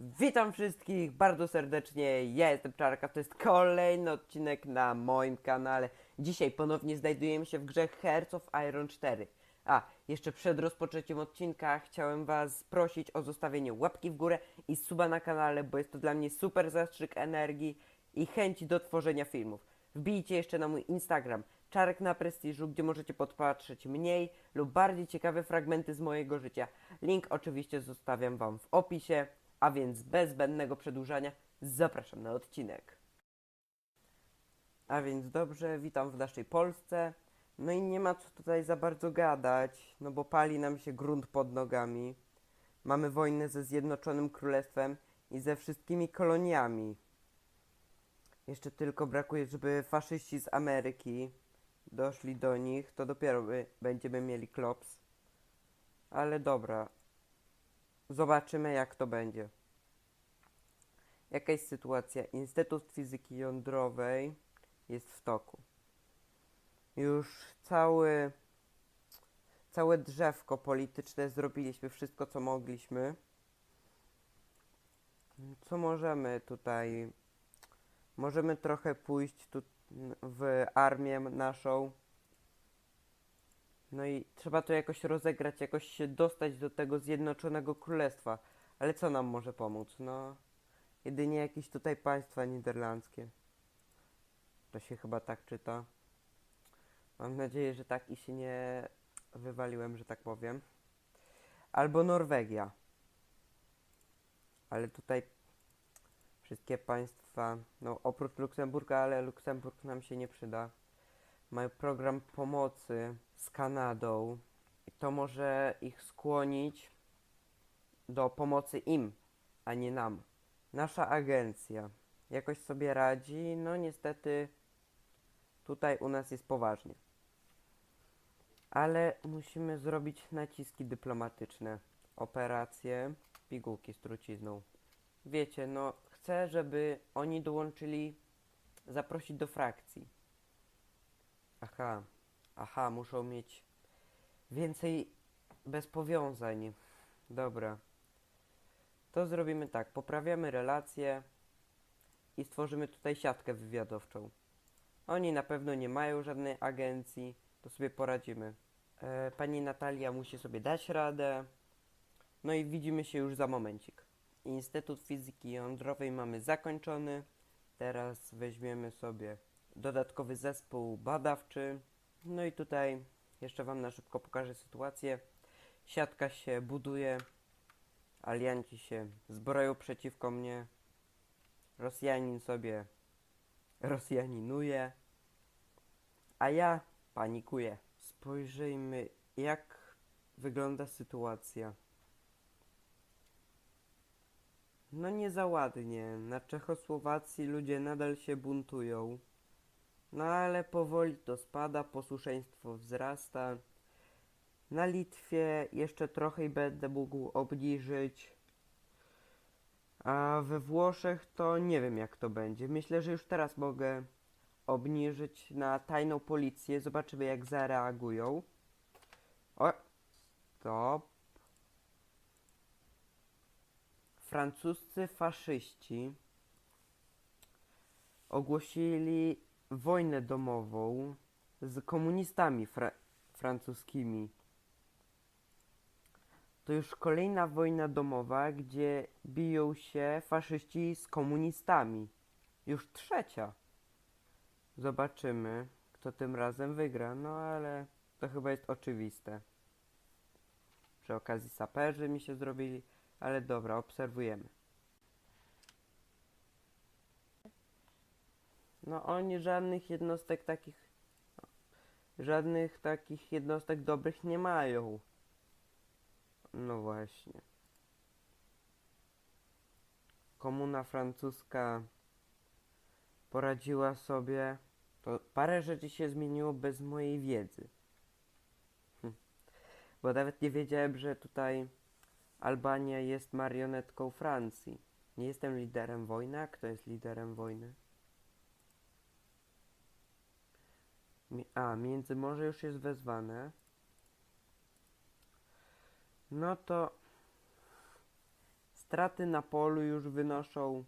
Witam wszystkich bardzo serdecznie. Ja jestem Czarka. To jest kolejny odcinek na moim kanale. Dzisiaj ponownie znajdujemy się w grze Hearts of Iron 4. A, jeszcze przed rozpoczęciem odcinka chciałem Was prosić o zostawienie łapki w górę i suba na kanale, bo jest to dla mnie super zastrzyk energii i chęci do tworzenia filmów. Wbijcie jeszcze na mój Instagram Czarek na prestiżu, gdzie możecie podpatrzeć mniej lub bardziej ciekawe fragmenty z mojego życia. Link oczywiście zostawiam Wam w opisie, a więc bez zbędnego przedłużania zapraszam na odcinek. A więc dobrze, witam w naszej Polsce. No i nie ma co tutaj za bardzo gadać, no bo pali nam się grunt pod nogami. Mamy wojnę ze Zjednoczonym Królestwem i ze wszystkimi koloniami. Jeszcze tylko brakuje, żeby faszyści z Ameryki doszli do nich, to dopiero by będziemy mieli klops. Ale dobra. Zobaczymy jak to będzie. Jakaś sytuacja. Instytut Fizyki Jądrowej jest w toku. Już cały całe drzewko polityczne zrobiliśmy wszystko co mogliśmy. Co możemy tutaj? Możemy trochę pójść tu w armię naszą. No i trzeba to jakoś rozegrać, jakoś się dostać do tego Zjednoczonego Królestwa. Ale co nam może pomóc? No, jedynie jakieś tutaj państwa niderlandzkie. To się chyba tak czyta. Mam nadzieję, że tak i się nie wywaliłem, że tak powiem. Albo Norwegia. Ale tutaj wszystkie państwa, no oprócz Luksemburga, ale Luksemburg nam się nie przyda. Mają program pomocy z Kanadą to może ich skłonić do pomocy im, a nie nam. Nasza agencja jakoś sobie radzi, no niestety tutaj u nas jest poważnie. Ale musimy zrobić naciski dyplomatyczne. Operacje, pigułki z trucizną. Wiecie, no chcę, żeby oni dołączyli, zaprosić do frakcji. Aha, aha, muszą mieć więcej bez powiązań. Dobra. To zrobimy tak, poprawiamy relacje i stworzymy tutaj siatkę wywiadowczą. Oni na pewno nie mają żadnej agencji, to sobie poradzimy. E, pani Natalia musi sobie dać radę. No i widzimy się już za momencik. Instytut Fizyki Jądrowej mamy zakończony. Teraz weźmiemy sobie dodatkowy zespół badawczy. No i tutaj jeszcze Wam na szybko pokażę sytuację. Siatka się buduje. Alianci się zbroją przeciwko mnie. Rosjanin sobie rosjaninuje. A ja panikuję. Spojrzyjmy, jak wygląda sytuacja. No nie za ładnie. Na Czechosłowacji ludzie nadal się buntują. No ale powoli to spada, posłuszeństwo wzrasta. Na Litwie jeszcze trochę i będę mógł obniżyć. A we Włoszech to nie wiem jak to będzie. Myślę, że już teraz mogę obniżyć na tajną policję. Zobaczymy jak zareagują. O, stop. Francuscy faszyści ogłosili wojnę domową z komunistami fra francuskimi. To już kolejna wojna domowa, gdzie biją się faszyści z komunistami. Już trzecia. Zobaczymy, kto tym razem wygra. No ale to chyba jest oczywiste. Przy okazji saperzy mi się zrobili, ale dobra, obserwujemy. No oni żadnych jednostek takich, żadnych takich jednostek dobrych nie mają. No właśnie. Komuna francuska poradziła sobie. To parę rzeczy się zmieniło bez mojej wiedzy. Hm. Bo nawet nie wiedziałem, że tutaj Albania jest marionetką Francji. Nie jestem liderem wojny, a kto jest liderem wojny? Mi- A, Międzymorze już jest wezwane. No to Straty na polu już wynoszą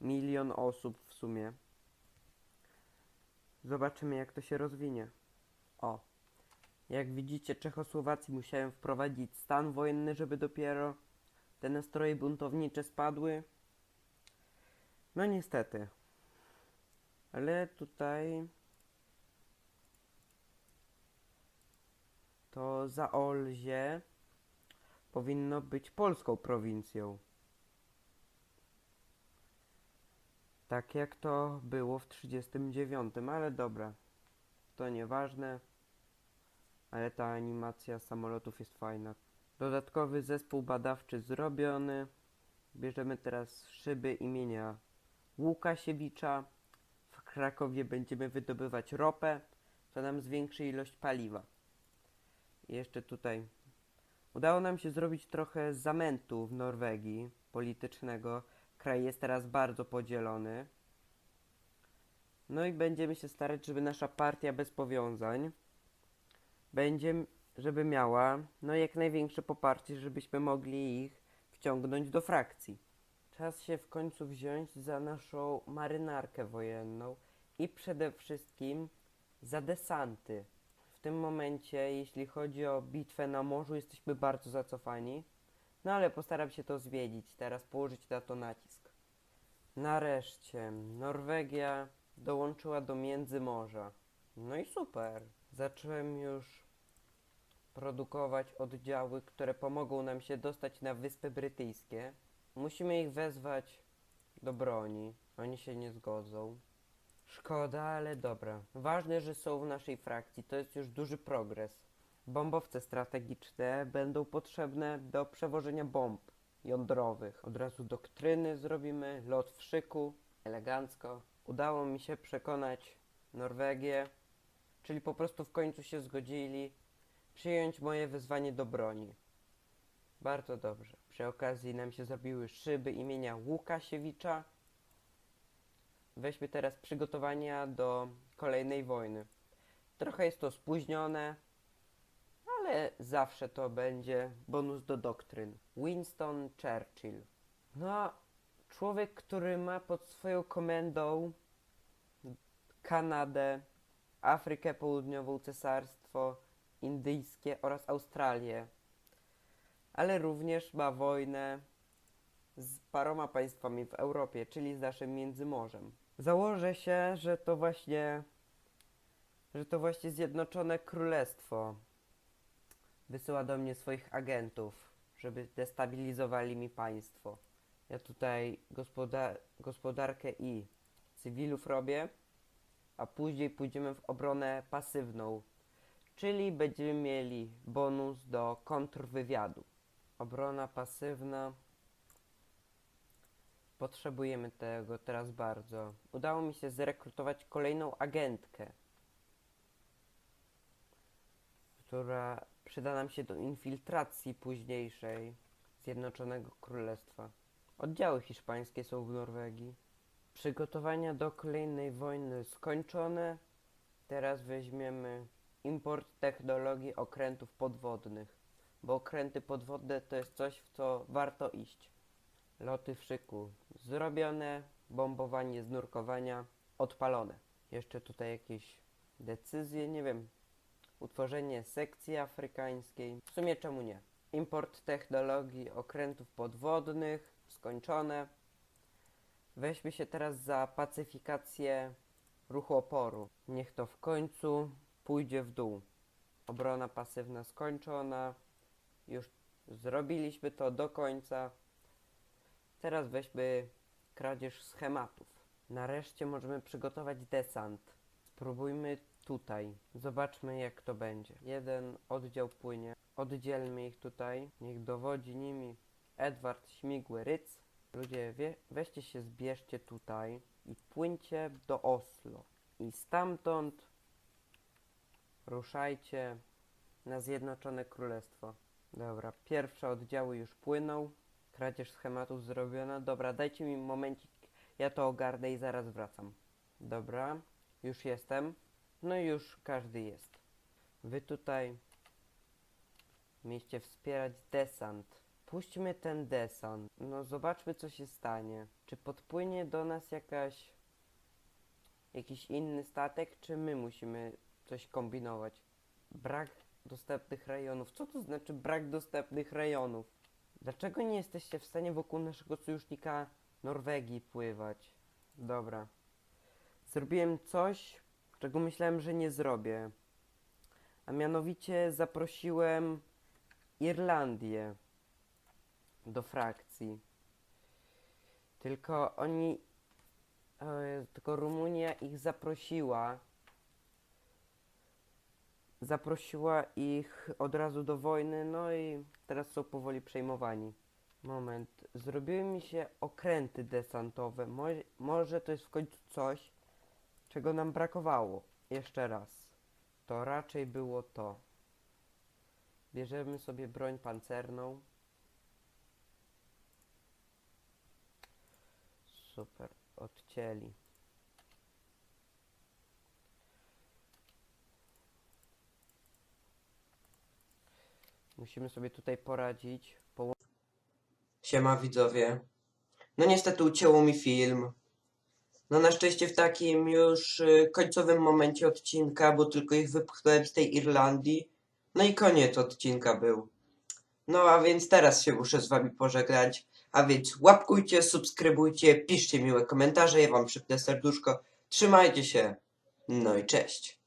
milion osób w sumie. Zobaczymy, jak to się rozwinie. O, jak widzicie, Czechosłowacji musiałem wprowadzić stan wojenny, żeby dopiero te nastroje buntownicze spadły. No niestety. Ale tutaj to Zaolzie powinno być polską prowincją. Tak jak to było w 39, ale dobra. To nieważne. Ale ta animacja samolotów jest fajna. Dodatkowy zespół badawczy zrobiony. Bierzemy teraz szyby imienia Łukasiewicza. W Krakowie będziemy wydobywać ropę, co nam zwiększy ilość paliwa. Jeszcze tutaj udało nam się zrobić trochę zamętu w Norwegii politycznego. Kraj jest teraz bardzo podzielony. No i będziemy się starać, żeby nasza partia bez powiązań będzie, żeby miała no jak największe poparcie, żebyśmy mogli ich wciągnąć do frakcji. Czas się w końcu wziąć za naszą marynarkę wojenną i przede wszystkim za desanty. W tym momencie, jeśli chodzi o bitwę na morzu, jesteśmy bardzo zacofani. No ale postaram się to zwiedzić, teraz położyć na to nacisk. Nareszcie, Norwegia dołączyła do Międzymorza. No i super. Zacząłem już produkować oddziały, które pomogą nam się dostać na Wyspy Brytyjskie. Musimy ich wezwać do broni. Oni się nie zgodzą. Szkoda, ale dobra. Ważne, że są w naszej frakcji. To jest już duży progres. Bombowce strategiczne będą potrzebne do przewożenia bomb jądrowych. Od razu doktryny zrobimy, lot w szyku, elegancko. Udało mi się przekonać Norwegię, czyli po prostu w końcu się zgodzili przyjąć moje wezwanie do broni. Bardzo dobrze. Przy okazji nam się zrobiły szyby imienia Łukasiewicza. Weźmy teraz przygotowania do kolejnej wojny. Trochę jest to spóźnione, ale zawsze to będzie bonus do doktryn. Winston Churchill. No, człowiek, który ma pod swoją komendą Kanadę, Afrykę Południową, Cesarstwo Indyjskie oraz Australię, ale również ma wojnę z paroma państwami w Europie, czyli z naszym Międzymorzem. Założę się, że to właśnie że to właśnie Zjednoczone Królestwo wysyła do mnie swoich agentów, żeby destabilizowali mi państwo. Ja tutaj gospoda gospodarkę i cywilów robię, a później pójdziemy w obronę pasywną, czyli będziemy mieli bonus do kontrwywiadu. Obrona pasywna. Potrzebujemy tego teraz bardzo. Udało mi się zrekrutować kolejną agentkę, która przyda nam się do infiltracji późniejszej Zjednoczonego Królestwa. Oddziały hiszpańskie są w Norwegii. Przygotowania do kolejnej wojny skończone. Teraz weźmiemy import technologii okrętów podwodnych, bo okręty podwodne to jest coś, w co warto iść. Loty w szyku zrobione, bombowanie z nurkowania odpalone. Jeszcze tutaj jakieś decyzje, nie wiem, utworzenie sekcji afrykańskiej. W sumie czemu nie? Import technologii okrętów podwodnych skończone. Weźmy się teraz za pacyfikację ruchu oporu. Niech to w końcu pójdzie w dół. Obrona pasywna skończona. Już zrobiliśmy to do końca. Teraz weźmy kradzież schematów. Nareszcie możemy przygotować desant. Spróbujmy tutaj. Zobaczmy jak to będzie. Jeden oddział płynie. Oddzielmy ich tutaj. Niech dowodzi nimi Edward Śmigły Ryc. Ludzie, wie, weźcie się, zbierzcie tutaj i płyńcie do Oslo. I stamtąd ruszajcie na Zjednoczone Królestwo. Dobra, pierwsze oddziały już płyną. Kradzież schematów zrobiona. Dobra, dajcie mi momencik, ja to ogarnę i zaraz wracam. Dobra, już jestem. No i już każdy jest. Wy tutaj mieliście wspierać desant Puśćmy ten desant. No zobaczmy co się stanie. Czy podpłynie do nas jakaś jakiś inny statek, czy my musimy coś kombinować? Brak dostępnych rejonów. Co to znaczy brak dostępnych rejonów? Dlaczego nie jesteście w stanie wokół naszego sojusznika Norwegii pływać? Dobra. Zrobiłem coś, czego myślałem, że nie zrobię. A mianowicie zaprosiłem Irlandię do frakcji. Tylko oni. Tylko Rumunia ich zaprosiła. Zaprosiła ich od razu do wojny, no i teraz są powoli przejmowani. Moment, zrobiły mi się okręty desantowe. Mo- może to jest w końcu coś, czego nam brakowało. Jeszcze raz. To raczej było to. Bierzemy sobie broń pancerną. Super, odcięli. Musimy sobie tutaj poradzić. Siema widzowie. No niestety ucięło mi film. No na szczęście w takim już y, końcowym momencie odcinka, bo tylko ich wypchnąłem z tej Irlandii. No i koniec odcinka był. No a więc teraz się muszę z wami pożegnać. A więc łapkujcie, subskrybujcie, piszcie miłe komentarze, ja wam przypnę serduszko. Trzymajcie się. No i cześć.